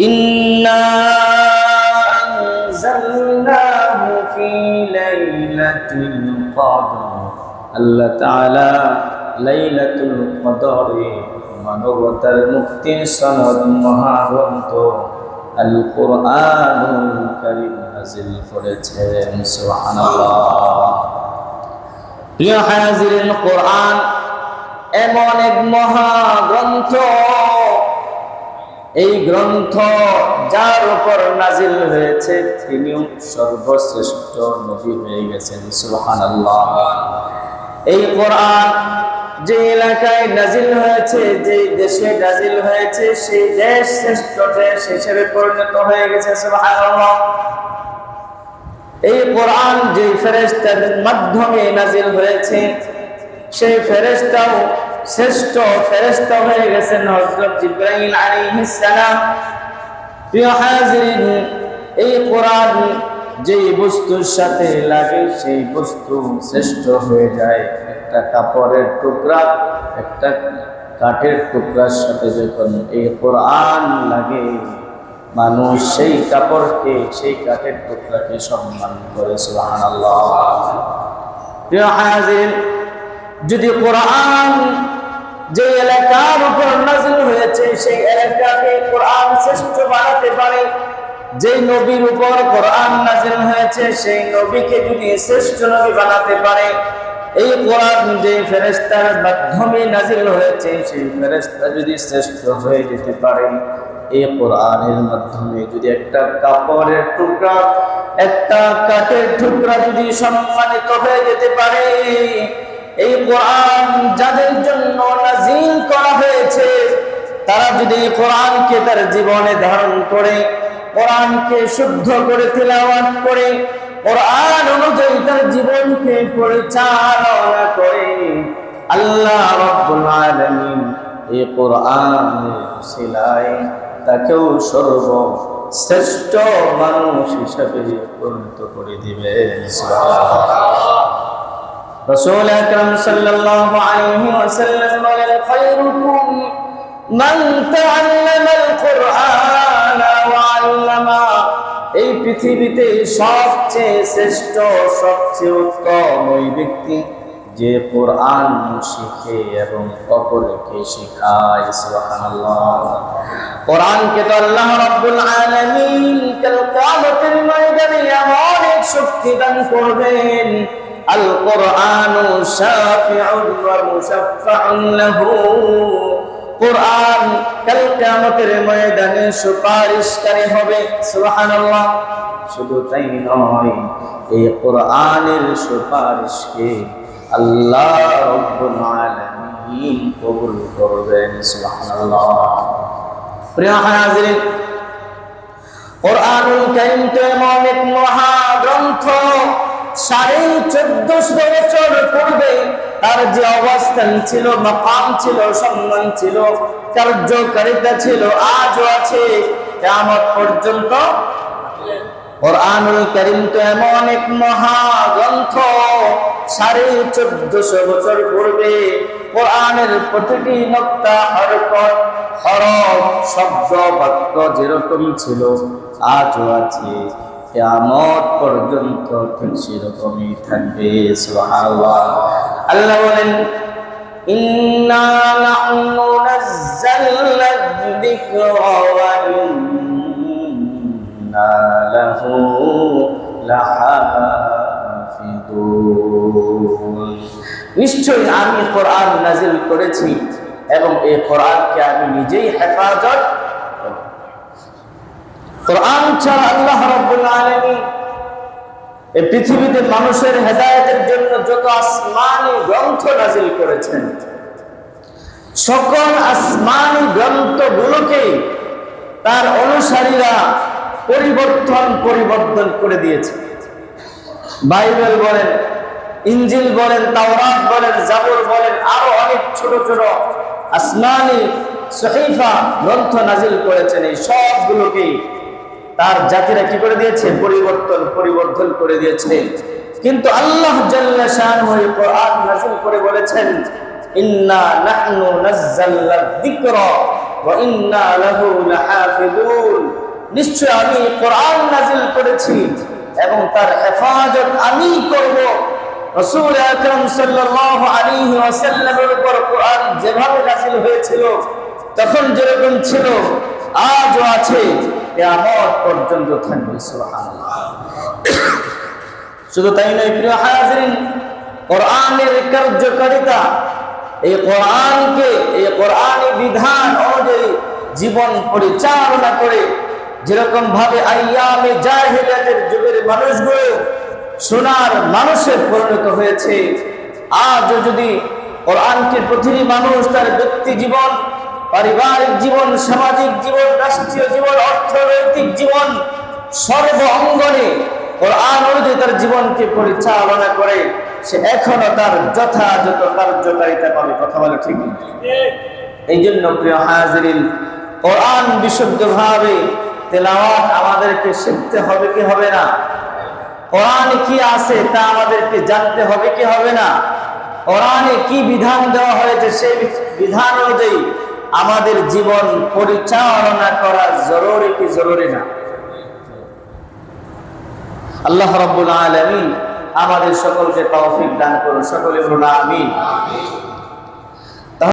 إنا أنزلناه في ليلة القدر আল্লাহ তাআলা লাইলাতুল কদরে মানবতার মুক্তির সনদ মহাগ্রন্থ আল কোরআনুল কারীম নাযিল করেছেন সুবহানাল্লাহ প্রিয় হাজিরিন কোরআন এমন এক মহাগ্রন্থ এই গ্রন্থ যার উপর নাজিল হয়েছে, তিনিও সর্বশ্রেষ্ঠ নবী হয়ে গেছেন, সুবহানাল্লাহ। এই কোরআন যে এলাকায় নাজিল হয়েছে, যে দেশে নাজিল হয়েছে, সেই দেশ শ্রেষ্ঠ দেশ হিসেবে পরিণত হয়ে গেছে, সুবহানাল্লাহ। এই কোরআন যে ফেরেশতার মাধ্যমে নাজিল হয়েছে, সেই ফেরেশতাও শ্রেষ্ঠ ফেরেশতা হয়ে গেছেন হযরত জিবরাইল আলাইহিস সালাম। প্রিয় হাজিরিন, এই কোরআন যে বস্তুর সাথে লাগে, সেই বস্তু শ্রেষ্ঠ হয়ে যায়। একটা কাপড়ের টুকরা, একটা কাঠের টুকরার সাথে যখন এই কোরআন লাগে, মানুষ সেই কাপড়কে, সেই কাঠের টুকরাকে সম্মান করে, সুবহানাল্লাহ। প্রিয় হাজিরিন যদি কোরআন যে এলাকার উপর নাজিল হয়েছে, সেই এলাকাকে কোরআন শ্রেষ্ঠ বানাতে পারে। যে নবীর উপর কোরআন নাজিল হয়েছে, সেই নবীকে যদি শ্রেষ্ঠ নবী বানাতে পারে, এই কোরআন যে ফেরেস্তার মাধ্যমে নাজিল হয়েছে, সেই ফেরেস্তা যদি শ্রেষ্ঠ হয়ে যেতে পারে, এই কোরআনের মাধ্যমে যদি একটা কাপড়ের টুকরা, একটা কাঠের টুকরা যদি সম্মানিত হয়ে যেতে পারে এই কোরআন যাদের জন্য নাজিল করা হয়েছে, তারা যদি কোরআনকে তার জীবনে ধারণ করে, কোরআনকে শুদ্ধ করে তেলাওয়াত করে, কোরআন অনুযায়ী তার জীবনকে পরিচালনা করে, আল্লাহ রাব্বুল আলামিন এই কোরআনের সিলায় তাকেও সর্ব শ্রেষ্ঠ মানুষ হিসাবে পরিণত করে দিবে রসুল আকরম সাল্লাল্লাহু আলাইহি ওয়াসাল্লাম বলেন, খায়রুকুম মান তাআল্লামা আল কুরআন ওয়া আল্লামা। এই পৃথিবীতে সবচেয়ে শ্রেষ্ঠ, সবচেয়ে উত্তম ওই ব্যক্তি যে কোরআন শিখে এবং অপরকে শেখায়, সুবহানাল্লাহ। কোরআনকে তো আল্লাহ রাব্বুল আলামিন কাল কিয়ামতের ময়দানে এমন শক্তি দান করবেন শাফিউন ওয়া মুশাফফাউন লাহু। কোরআন কাল কিয়ামতের ময়দানে সুপারিশকারী হবে, সুবহানাল্লাহ। শুধু তাই নয়, এই কোরআনের সুপারিশকে আল্লাহ রব্বুল আলামিন কবুল করবেন, সুবহানাল্লাহ। প্রিয় হাজিরিন, কোরআনুল কারীম তো এমন এক মহাগ্রন্থ সাড়ে চোদ্দশো বছর পূর্বে তার যে অবস্থান ছিল, মাকাম ছিল, সম্মান ছিল, কার্যকারিতা ছিল, আজও আছে, কিয়ামত পর্যন্ত। কোরআনুল করিম তো এমন এক মহাগ্রন্থ, সাড়ে চোদ্দশো বছর পূর্বে কোরআনের প্রতিটি নক্তা হরকত, হরফ, শব্দ, বাক্য যেরকম ছিল, আজও আছে। কিয়ামত পর্যন্ত ঠিক সেরকমই থাকবে, সুবহানাল্লাহ। আল্লাহ বলেন, ইন্না নাহনু যিকরা ওয়া ইন্না লাহু লাহাফিজুন। নিশ্চয়ই আমি কোরআন নাজিল করেছি এবং এই কোরআনকে আমি নিজেই হেফাজত কোরআন ছাড়া আল্লাহ রাব্বুল এই পৃথিবীতে মানুষের হেদায়েতের জন্য যত আসমানি গ্রন্থ নাজিল করেছেন, সকল আসমানি গ্রন্থগুলোকে তার অনুসারীরা পরিবর্তন পরিবর্তন করে দিয়েছে। বাইবেল বলেন, ইঞ্জিল বলেন, তাওরাত বলেন, জাবর বলেন, আরও অনেক ছোট ছোট আসমানি সহিফা গ্রন্থ নাজিল করেছেন। এই সবগুলোকেই তার জাতিরা কি করে দিয়েছে? পরিবর্তন পরিবর্তন করে দিয়েছে। কিন্তু আল্লাহ জাল্লা এই কোরআন নাযিল করে বলেছেন, ইন্না নাহনু নাযালনা যিকরা ওয়া ইন্না লাহু লাহাফিজুন নিশ্চয় আমি কোরআন নাজিল করেছি এবং তার হেফাজত আমি করব। রসুল আকরম সাল্লাল্লাহু আলাইহি ওয়াসাল্লামের উপর কোরআন যেভাবে নাজিল হয়েছিল, তখন যেরকম ছিল, আজও আছে। কিয়ামত পর্যন্ত থাকবে শুধু তাই নয়, প্রিয় হাজিরিন, কোরআনের কার্যকারিতা, এই কোরআনকে, এই কোরআনী বিধান অনুযায়ী জীবন পরিচালনা করে যেরকম ভাবে আইয়ামে জাহিলিয়াতের যুগের মানুষগুলো সোনার মানুষে পরিণত হয়েছে, আজও যদি কোরআনকে প্রতিটি মানুষ তার ব্যক্তি জীবন পারিবারিক জীবন, সামাজিক জীবন, রাষ্ট্রীয় জীবন, অর্থনৈতিক জীবন, সর্ব অঙ্গনে কোরআন অনুযায়ী তার জীবনকে পরিচালনা করে, সে এখনও তার যথাযথ কার্যকারিতা পাবে। কথা বলে ঠিক এই জন্য প্রিয় হাজিরিন, কোরআন বিশুদ্ধভাবে তেলাওয়াত আমাদেরকে শিখতে হবে কি হবে না? কোরআনে কি আছে তা আমাদেরকে জানতে হবে কি হবে না? কোরআনে কি বিধান দেওয়া হয়েছে সেই বিধান অনুযায়ী আমাদের জীবন পরিচালনা করা জরুরি কি জরুরি না? আল্লাহ রব্বুল আলমী আমাদের সকলকে তৌফিক দান করুন। সকলে বলুন, আমিন।